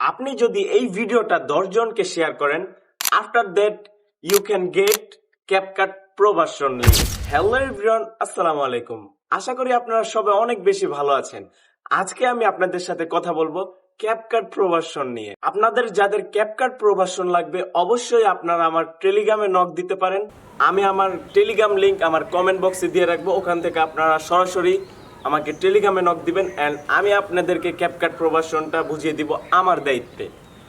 আপনি যদি এই ভিডিওটা দশ জনকে শেয়ার করেন after that you can get CapCut Pro hello everyone আসসালামু আলাইকুম। আশা করি আপনারা সবাই অনেক বেশি ভালো আছেন। আজকে আমি আপনাদের সাথে কথা বলব ক্যাপকাট প্রভাষণ নিয়ে। আপনাদের যাদের ক্যাপকাট প্রভাষণ লাগবে, অবশ্যই আপনারা আমার টেলিগ্রামে নক দিতে পারেন। আমি আমার টেলিগ্রাম লিংক আমার কমেন্ট বক্সে দিয়ে রাখব। ওখান থেকে আপনারা সরাসরি আমাকে টেলিগ্রামে নক দিবেন অ্যান্ড আমি আপনাদেরকে ক্যাপকাট প্রভাষণটা বুঝিয়ে দিব আমার দায়িত্বে।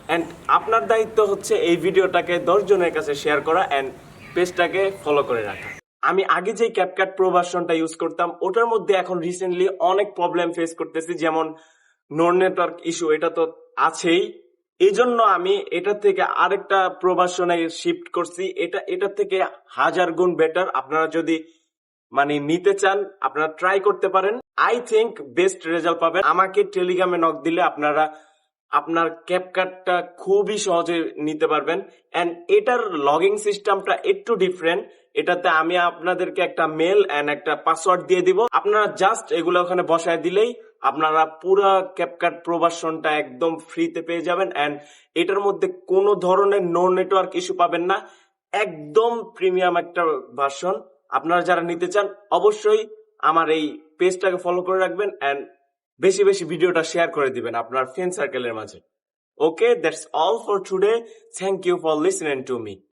অ্যান্ড আপনার দায়িত্ব হচ্ছে এই ভিডিওটাকে দশজনের কাছে শেয়ার করা অ্যান্ড পেজটাকে ফলো করে রাখা। আমি আগে যে ক্যাপকাট প্রভাষণটা ইউজ করতাম, ওটার মধ্যে এখন রিসেন্টলি অনেক প্রবলেম ফেস করতেছি, যেমন নোন নেটওয়ার্ক ইস্যু এটা তো আছেই। এই জন্য আমি এটা থেকে আরেকটা প্রভাষণে শিফট করছি। এটা এটা থেকে হাজার গুণ বেটার আপনারা যদি মানে নিতে চান, আপনারা ট্রাই করতে পারেন। আই থিংক বেস্ট রেজাল্ট পাবেন। আমাকে টেলিগ্রামে নক দিলে আপনারা আপনার ক্যাপকাটটা খুবই সহজে নিতে পারবেন। এন্ড এটার লগিং সিস্টেমটা একটু ডিফারেন্ট এটাতে আমি আপনাদেরকে একটা মেল এন্ড একটা পাসওয়ার্ড দিয়ে দিব। আপনারা জাস্ট এগুলো ওখানে বসায় দিলেই আপনারা পুরো ক্যাপকাট প্রবাসনটা একদম ফ্রিতে পেয়ে যাবেন। অ্যান্ড এটার মধ্যে কোনো ধরনের নো নেটওয়ার্ক ইস্যু পাবেন না। একদম প্রিমিয়াম একটা ভার্সন আপনারা যারা নিতে চান, অবশ্যই আমার এই পেজটাকে ফলো করে রাখবেন অ্যান্ড বেশি বেশি ভিডিওটা শেয়ার করে দিবেন আপনার ফ্রেন্ড সার্কেলের মাঝে। Okay that's all for today thank you for listening to me